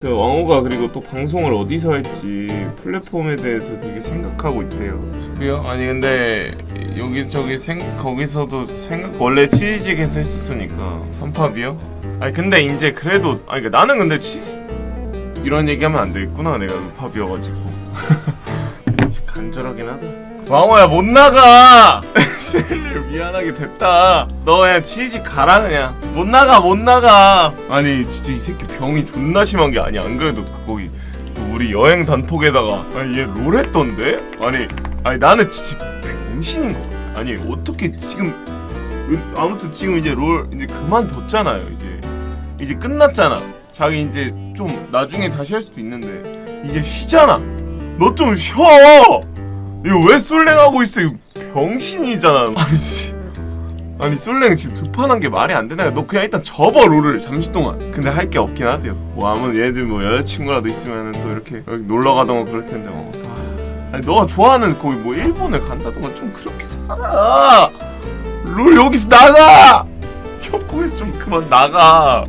그 왕호가 그리고 또 방송을 어디서 할지 플랫폼에 대해서 되게 생각하고 있대요. 그래요? 아니 근데 여기 저기 생 거기서도 생각 원래 치즈직에서 했었으니까 삼팝이요? 아니 근데 이제 그래도 아니 그러니까 나는 근데 치 이런 얘기하면 안 되겠구나 내가 팝이어가지고 간절하긴 하다. 왕호야 못 나가. 셀리 미안하게 됐다. 너 그냥 치즈 가라 그냥. 못 나가 못 나가. 아니 진짜 이 새끼 병이 존나 심한 게 아니야. 안 그래도 그 거기 그 우리 여행 단톡에다가 아니 얘 롤했던데? 아니 아니 나는 진짜 병신인 거 같아. 아니 어떻게 지금 은- 아무튼 지금 이제 롤 이제 그만뒀잖아요. 이제 이제 끝났잖아. 자기 이제 좀 나중에 다시 할 수도 있는데 이제 쉬잖아. 너 좀 쉬어. 이거 왜 솔랭하고 있어? 이거 병신이잖아. 아니 씨. 아니 솔랭 지금 두 판 한 게 말이 안 되나? 너 그냥 일단 접어 롤을 잠시 동안. 근데 할 게 없긴 하대요. 뭐 아무 얘들 뭐 여자친구라도 있으면 또 이렇게 여기 놀러 가던가 그럴 텐데 어. 아, 아니 너가 좋아하는 거기 뭐 일본을 간다던가 좀 그렇게 살아. 롤 여기서 나가. 협곡에서 좀 그만 나가.